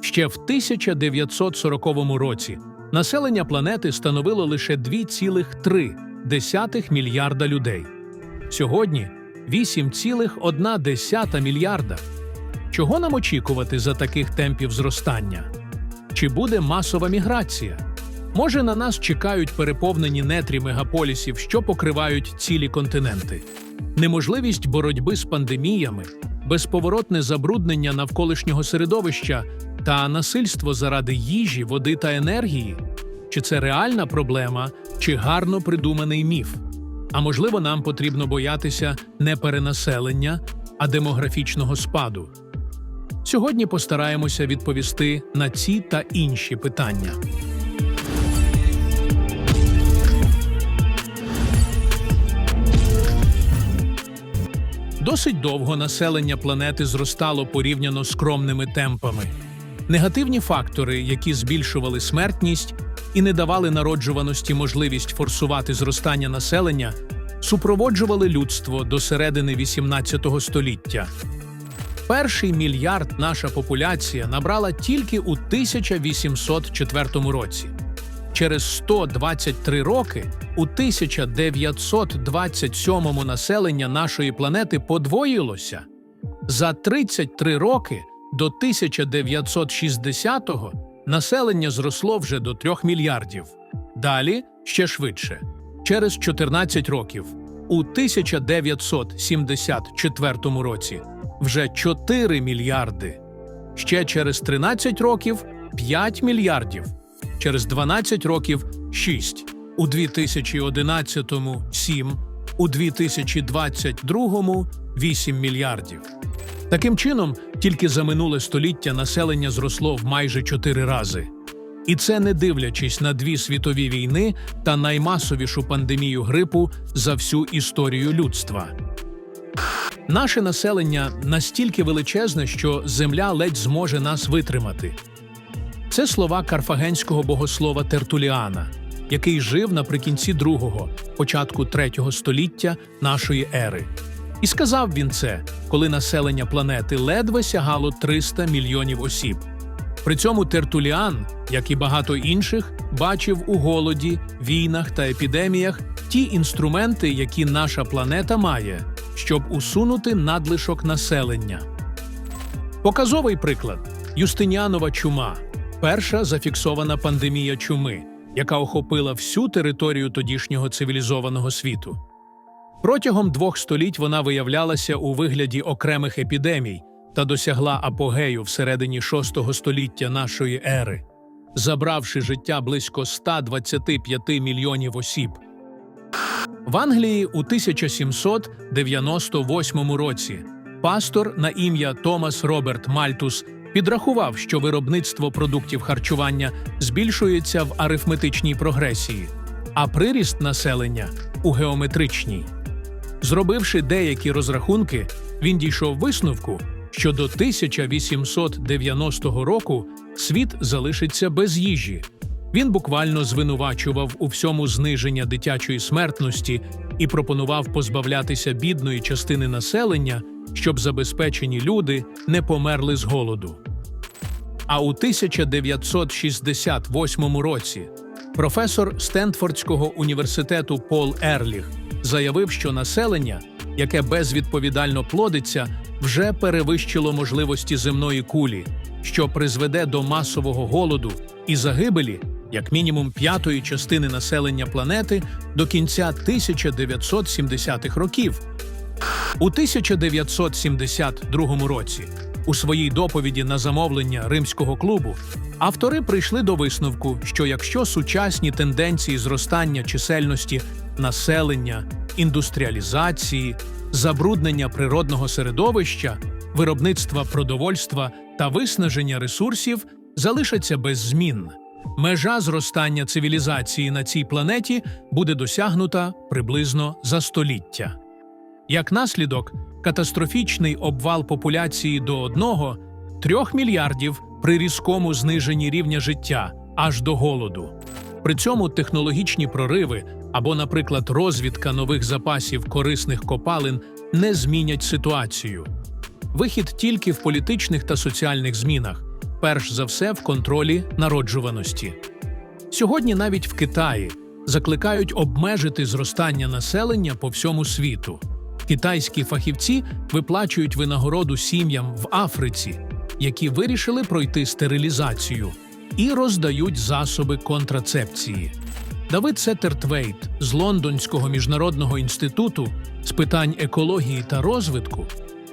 Ще в 1940 році населення планети становило лише 2,3 мільярда людей. Сьогодні 8,1 мільярда. Чого нам очікувати за таких темпів зростання? Чи буде масова міграція? Може, на нас чекають переповнені нетрі мегаполісів, що покривають цілі континенти, неможливість боротьби з пандеміями, безповоротне забруднення навколишнього середовища та насильство заради їжі, води та енергії? Чи це реальна проблема, чи гарно придуманий міф? А можливо, нам потрібно боятися не перенаселення, а демографічного спаду. Сьогодні постараємося відповісти на ці та інші питання. Досить довго населення планети зростало порівняно скромними темпами. Негативні фактори, які збільшували смертність і не давали народжуваності можливість форсувати зростання населення, супроводжували людство до середини XVIII століття. Перший мільярд наша популяція набрала тільки у 1804 році. Через 123 роки у 1927 населення нашої планети подвоїлося. За 33 роки до 1960-го населення зросло вже до 3 мільярдів. Далі ще швидше. Через 14 років у 1974 році вже 4 мільярди. Ще через 13 років 5 мільярдів. Через 12 років 6. У 2011-му 7. У 2022-му 8 мільярдів. Таким чином, тільки за минуле століття населення зросло в майже 4 рази. І це не дивлячись на дві світові війни та наймасовішу пандемію грипу за всю історію людства. Наше населення настільки величезне, що земля ледь зможе нас витримати. Це слова карфагенського богослова Тертуліана, який жив наприкінці другого, початку третього століття нашої ери. І сказав він це, коли населення планети ледве сягало 300 мільйонів осіб. При цьому Тертуліан, як і багато інших, бачив у голоді, війнах та епідеміях ті інструменти, які наша планета має, щоб усунути надлишок населення. Показовий приклад Юстиніанова чума перша зафіксована пандемія чуми, яка охопила всю територію тодішнього цивілізованого світу. Протягом двох століть вона виявлялася у вигляді окремих епідемій та досягла апогею всередині VI століття нашої ери, забравши життя близько 125 мільйонів осіб. В Англії у 1798 році пастор на ім'я Томас Роберт Мальтус підрахував, що виробництво продуктів харчування збільшується в арифметичній прогресії, а приріст населення у геометричній. Зробивши деякі розрахунки, він дійшов висновку, що до 1890 року світ залишиться без їжі. Він буквально звинувачував у всьому зниження дитячої смертності і пропонував позбавлятися бідної частини населення, щоб забезпечені люди не померли з голоду. А у 1968 році професор Стенфордського університету Пол Ерліх заявив, що населення, яке безвідповідально плодиться, вже перевищило можливості земної кулі, що призведе до масового голоду і загибелі як мінімум п'ятої частини населення планети до кінця 1970-х років. У 1972 році, у своїй доповіді на замовлення римського клубу, автори прийшли до висновку, що якщо сучасні тенденції зростання чисельності населення, індустріалізації, забруднення природного середовища, виробництва продовольства та виснаження ресурсів залишаться без змін. Межа зростання цивілізації на цій планеті буде досягнута приблизно за століття. Як наслідок, катастрофічний обвал популяції до 1-3 мільярдів при різкому зниженні рівня життя аж до голоду. При цьому технологічні прориви або, наприклад, розвідка нових запасів корисних копалин не змінять ситуацію. Вихід тільки в політичних та соціальних змінах, перш за все в контролі народжуваності. Сьогодні навіть в Китаї закликають обмежити зростання населення по всьому світу. Китайські фахівці виплачують винагороду сім'ям в Африці, які вирішили пройти стерилізацію, і роздають засоби контрацепції. Давид Сеттертвейт з Лондонського міжнародного інституту з питань екології та розвитку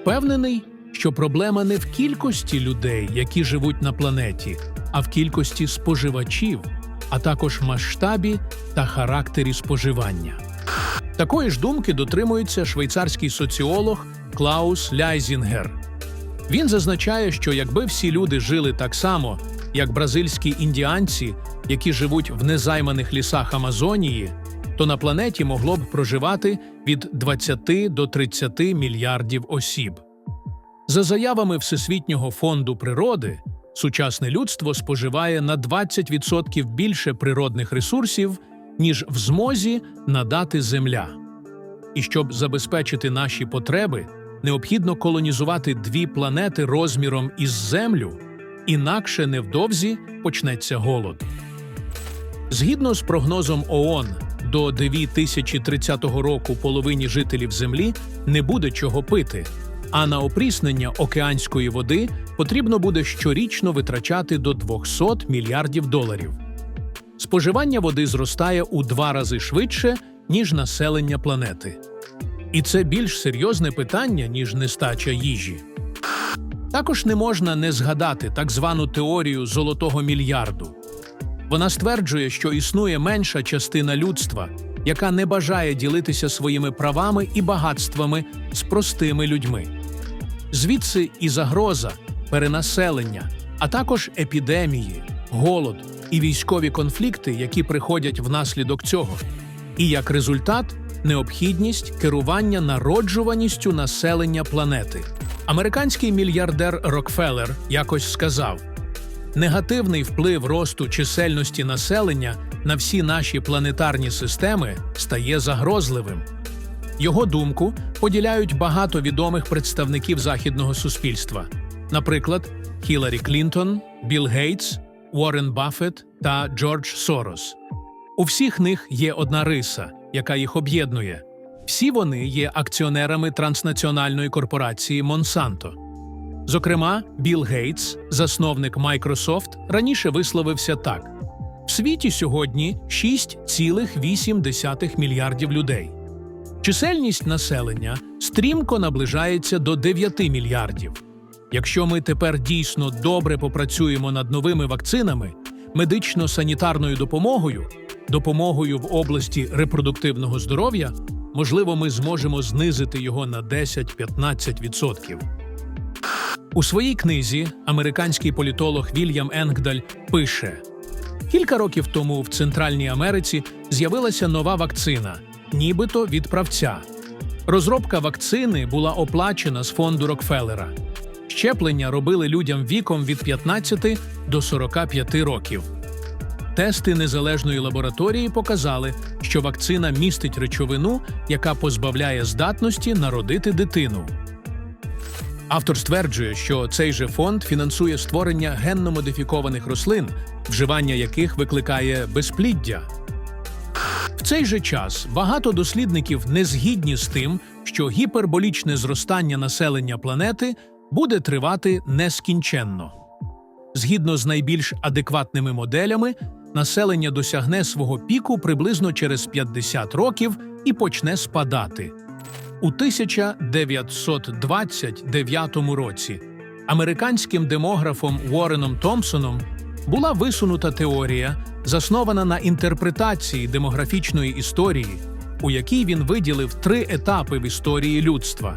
впевнений, що проблема не в кількості людей, які живуть на планеті, а в кількості споживачів, а також масштабі та характері споживання. Такої ж думки дотримується швейцарський соціолог Клаус Ляйзінгер. Він зазначає, що якби всі люди жили так само, як бразильські індіанці, які живуть в незайманих лісах Амазонії, то на планеті могло б проживати від 20 до 30 мільярдів осіб. За заявами Всесвітнього фонду природи, сучасне людство споживає на 20% більше природних ресурсів, ніж в змозі надати Земля. І щоб забезпечити наші потреби, необхідно колонізувати дві планети розміром із Землю, інакше невдовзі почнеться голод. Згідно з прогнозом ООН, до 2030 року половині жителів Землі не буде чого пити, а на опріснення океанської води потрібно буде щорічно витрачати до 200 мільярдів доларів. Споживання води зростає у два рази швидше, ніж населення планети. І це більш серйозне питання, ніж нестача їжі. Також не можна не згадати так звану теорію золотого мільярду. Вона стверджує, що існує менша частина людства, яка не бажає ділитися своїми правами і багатствами з простими людьми. Звідси і загроза, перенаселення, а також епідемії, голод і військові конфлікти, які приходять внаслідок цього. І як результат необхідність керування народжуваністю населення планети. Американський мільярдер Рокфеллер якось сказав: негативний вплив росту чисельності населення на всі наші планетарні системи стає загрозливим. Його думку поділяють багато відомих представників західного суспільства, наприклад, Хіларі Клінтон, Білл Гейтс, Уоррен Баффет та Джордж Сорос. У всіх них є одна риса, яка їх об'єднує. Всі вони є акціонерами транснаціональної корпорації Монсанто. Зокрема, Білл Гейтс, засновник Microsoft, раніше висловився так: в світі сьогодні 6,8 мільярдів людей. Чисельність населення стрімко наближається до 9 мільярдів. Якщо ми тепер дійсно добре попрацюємо над новими вакцинами, медично-санітарною допомогою, допомогою в області репродуктивного здоров'я, можливо, ми зможемо знизити його на 10-15%. У своїй книзі американський політолог Вільям Енгдаль пише: кілька років тому в Центральній Америці з'явилася нова вакцина, нібито від правця. Розробка вакцини була оплачена з фонду Рокфеллера. Щеплення робили людям віком від 15 до 45 років. Тести незалежної лабораторії показали, що вакцина містить речовину, яка позбавляє здатності народити дитину. Автор стверджує, що цей же фонд фінансує створення генно-модифікованих рослин, вживання яких викликає безпліддя. В цей же час багато дослідників не згідні з тим, що гіперболічне зростання населення планети буде тривати нескінченно. Згідно з найбільш адекватними моделями, населення досягне свого піку приблизно через 50 років і почне спадати. У 1929 році американським демографом Уореном Томпсоном була висунута теорія, заснована на інтерпретації демографічної історії, у якій він виділив три етапи в історії людства.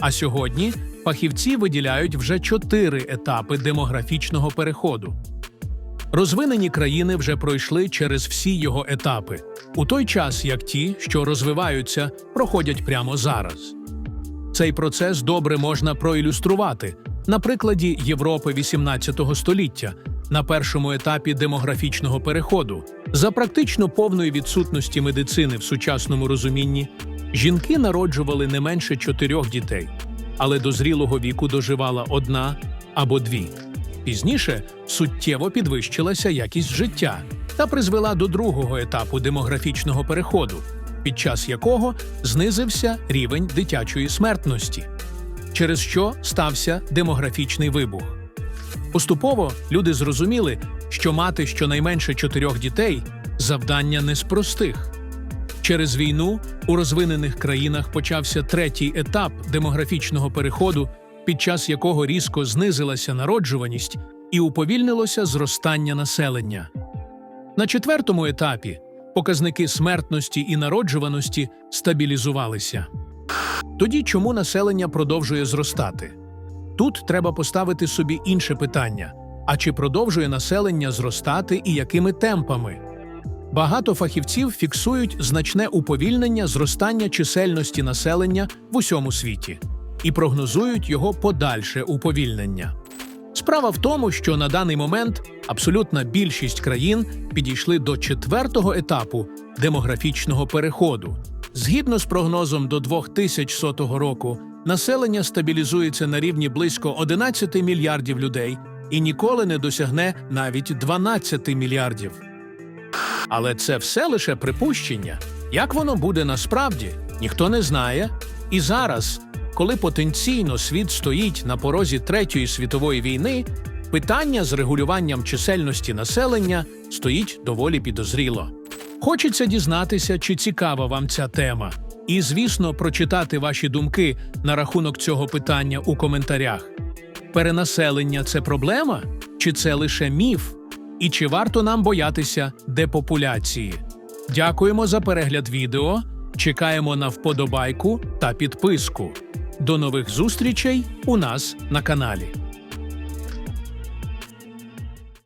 А сьогодні фахівці виділяють вже чотири етапи демографічного переходу. Розвинені країни вже пройшли через всі його етапи, у той час як ті, що розвиваються, проходять прямо зараз. Цей процес добре можна проілюструвати на прикладі Європи XVIII століття на першому етапі демографічного переходу. За практично повної відсутності медицини в сучасному розумінні жінки народжували не менше чотирьох дітей, але до зрілого віку доживала одна або дві. Пізніше суттєво підвищилася якість життя та призвела до другого етапу демографічного переходу, під час якого знизився рівень дитячої смертності, через що стався демографічний вибух. Поступово люди зрозуміли, що мати щонайменше чотирьох дітей завдання не з простих. Через війну у розвинених країнах почався третій етап демографічного переходу, під час якого різко знизилася народжуваність і уповільнилося зростання населення. На четвертому етапі показники смертності і народжуваності стабілізувалися. Тоді чому населення продовжує зростати? Тут треба поставити собі інше питання: а чи продовжує населення зростати і якими темпами? Багато фахівців фіксують значне уповільнення зростання чисельності населення в усьому світі і прогнозують його подальше уповільнення. Справа в тому, що на даний момент абсолютна більшість країн підійшли до четвертого етапу демографічного переходу. Згідно з прогнозом до 2100 року, населення стабілізується на рівні близько 11 мільярдів людей і ніколи не досягне навіть 12 мільярдів. Але це все лише припущення. Як воно буде насправді, ніхто не знає. І зараз, коли потенційно світ стоїть на порозі Третьої світової війни, питання з регулюванням чисельності населення стоїть доволі підозріло. Хочеться дізнатися, чи цікава вам ця тема, і, звісно, прочитати ваші думки на рахунок цього питання у коментарях. Перенаселення це проблема, чи це лише міф? І чи варто нам боятися депопуляції? Дякуємо за перегляд відео. Чекаємо на вподобайку та підписку. До нових зустрічей у нас на каналі.